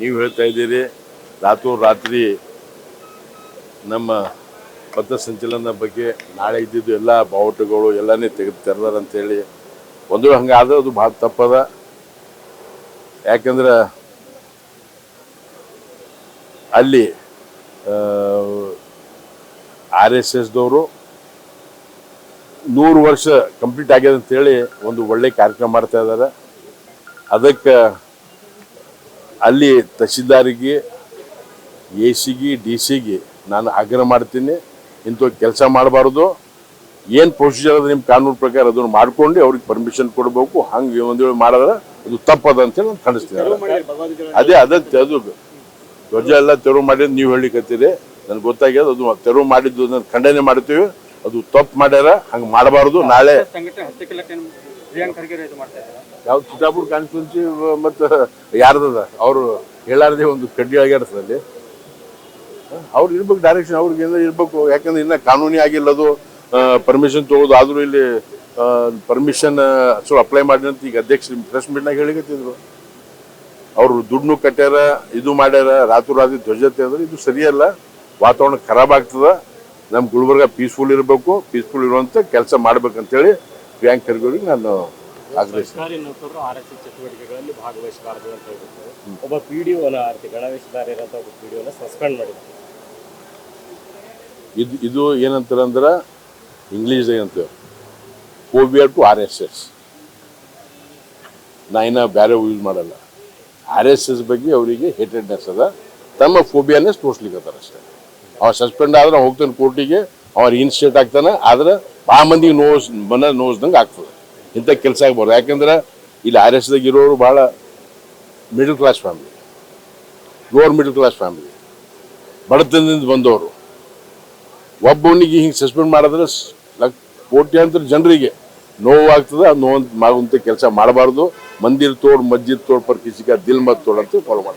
ನೀವು ಹೇಳ್ತಾ ಇದ್ದೀರಿ, ರಾತ್ರೋ ರಾತ್ರಿ ನಮ್ಮ ಪಥಸಂಚಲನ ಬಗ್ಗೆ ನಾಳೆ ಇದ್ದಿದ್ದು ಎಲ್ಲ ಬಾವುಟಗಳು ಎಲ್ಲನೇ ತೆಗೆದು ತೆರೆದಾರ ಅಂತೇಳಿ ಒಂದು ಹಂಗಾದ್ರೆ ಅದು ಭಾಳ ತಪ್ಪದ. ಯಾಕಂದ್ರೆ ಅಲ್ಲಿ ಆರ್ ಎಸ್ ಎಸ್ದವರು ನೂರು ವರ್ಷ ಕಂಪ್ಲೀಟ್ ಆಗ್ಯದ ಅಂತೇಳಿ ಒಂದು ಒಳ್ಳೆ ಕಾರ್ಯಕ್ರಮ ಮಾಡ್ತಾ ಇದ್ದಾರೆ ಅದಕ್ಕೆ ಅಲ್ಲಿ ತಹಶೀಲ್ದಾರಿಗೆ ಎ ಸಿಗೆ ಡಿ ಸಿಗೆ ನಾನು ಆಗ್ರಹ ಮಾಡ್ತೀನಿ. ಇಂಥ ಕೆಲಸ ಮಾಡಬಾರ್ದು. ಏನು ಪ್ರೊಸೀಜರ್ ಅದ ನಿಮ್ಮ ಕಾನೂನು ಪ್ರಕಾರ ಅದನ್ನು ಮಾಡ್ಕೊಂಡು ಅವ್ರಿಗೆ ಪರ್ಮಿಷನ್ ಕೊಡಬೇಕು. ಹಂಗೆ ಒಂದು ವೇಳೆ ಮಾಡಿದ್ರೆ ಅದು ತಪ್ಪದ ಅಂತೇಳಿ ನಾನು ಖಂಡಿಸ್ತೀನಿ. ಅದೇ ಅದೇ ಅದು ಧ್ವಜ ಎಲ್ಲ ತೆರವು ಮಾಡಿದ್ದು ನೀವು ಹೇಳಿಕತ್ತೀರಿ. ನನಗೆ ಗೊತ್ತಾಗ್ಯದ ಅದು ತೆರವು ಮಾಡಿದ್ದು ನಾನು ಖಂಡನೆ ಮಾಡ್ತೀವಿ. ಅದು ತಪ್ಪು ಮಾಡ್ಯಾರ ಹಂಗೆ ಮಾಡಬಾರದು. ನಾಳೆ ಯಾವ ಚಿತ್ತಾಪುರ ಕಾನ್ಸ್ಟಿಟ್ಯೂನ್ಸಿ ಮತ್ತು ಯಾರ್ದದ? ಅವರು ಹೇಳಾರ್ದೆ ಒಂದು ಕಡ್ಡಿ ಆಗ್ಯಾಡ್ತದಲ್ಲಿ ಅವ್ರು ಇರ್ಬೇಕು ಡೈರೆಕ್ಷನ್ ಅವ್ರಿಗೆ ಇರ್ಬೇಕು ಯಾಕಂದ್ರೆ ಇನ್ನ ಕಾನೂನಿ ಆಗಿಲ್ಲ ಅದು ಪರ್ಮಿಷನ್ ತಗೋದು ಆದ್ರೂ ಇಲ್ಲಿ ಪರ್ಮಿಷನ್ ಸೊ ಅಪ್ಲೈ ಮಾಡಿ ಅಂತ ಈಗ ಅಧ್ಯಕ್ಷರು ಪ್ರೆಸ್ ಮೀಟ್ನಾಗ ಹೇಳಿಕತ್ತಿದ್ರು. ಅವರು ದುಡ್ಡು ಕಟ್ಟ್ಯಾರ ಇದು ಮಾಡ್ಯಾರ ರಾತ್ರಿ ರಾತ್ರಿ ಧ್ವಜತೆ ಅಂದ್ರೆ ಇದು ಸರಿಯಲ್ಲ. ವಾತಾವರಣ ಖರಾಬ್ ಆಗ್ತದ. ನಮ್ಮ ಗುಲ್ಬರ್ಗ ಪೀಸ್ಫುಲ್ ಇರಬೇಕು ಪೀಸ್ಫುಲ್ ಇರುವಂತ ಕೆಲಸ ಮಾಡ್ಬೇಕಂತೇಳಿ ಹೇಳಿ ಬ್ಯಾಂಕ್ ಕರ್ಗೋರಿಗೆ ನಾನು ಸರ್ಕಾರಿ ನೌಕರರು ಆರ್ ಎಸ್ ಚಟುವಟಿಕೆಗಳಲ್ಲಿ ಭಾಗವಹಿಸಬಾರದು ಅಂತ ಹೇಳ್ಬಿಟ್ಟು ಒಬ್ಬ ಪಿ ಡಿ ಒನ ಆರ್ತಿ ಗಣವೇಶದಾರ ಇರೋಂಥ ಒಬ್ಬ ಪಿ ಡಿ ಒನ ಸಸ್ಪೆಂಡ್ ಮಾಡಿದ್ದಾರೆ ಇದು ಇದು ಏನಂತಾರೆ ಅಂದ್ರೆ ಇಂಗ್ಲೀಷ್ ಏನಂತೇವೆ ಕೋವಿಯರ್ ಟು ಆರ್ ಎಸ್ ಎಸ್ ನಾಯಿನ ಬೇರೆ ಯೂಸ್ ಮಾಡಲ್ಲ. ಆರ್ ಎಸ್ ಎಸ್ ಬಗ್ಗೆ ಅವರಿಗೆ ಹೇಟೆಡ್ನೆಸ್ ಅದ. ತಮ್ಮ ಫೋಬಿಯಾನೇ ತೋರಿಸ್ಲಿಕ್ಕೆ ಅಷ್ಟೇ. ಅವ ಸಸ್ಪೆಂಡ್ ಆದ್ರೆ ಹೋಗ್ತಾನೆ ಕೋರ್ಟಿಗೆ ಅವ ಇನ್ಸ್ಟೇಟ್ ಆಗ್ತಾನೆ, ಆದ್ರೆ ಆ ಮಂದಿಗೆ ನೋಸ್ ಮನ ನೋಸ್ದಂಗೆ ಆಗ್ತದೆ. ಇಂಥ ಕೆಲಸ ಆಗ್ಬಾರ್ದು. ಯಾಕಂದ್ರೆ ಇಲ್ಲಿ ಆರ್ ಎಸ್ದಾಗ ಇರೋರು ಭಾಳ middle class family lower middle class family ಬಡತನದಿಂದ ಬಂದವರು. ಒಬ್ಬನಿಗೆ ಹಿಂಗೆ ಸಸ್ಪೆಂಡ್ ಮಾಡಿದ್ರೆ ಲಕ್- ಕೋಟ್ಯಾಂತರ ಜನರಿಗೆ ನೋವಾಗ್ತದೆ ಅದು ನೋವು ಕೆಲಸ ಮಾಡಬಾರ್ದು. ಮಂದಿರ ತೋಡ್, ಮಜ್ಜಿದ್ ತೋಡ್ ಪರ್ ಕಿಸಿಕ ದಿಲ್ ಮತ್ ತೋಡ್ ಅಂತ ಫಾಲೋ ಮಾಡ್ತಾರೆ.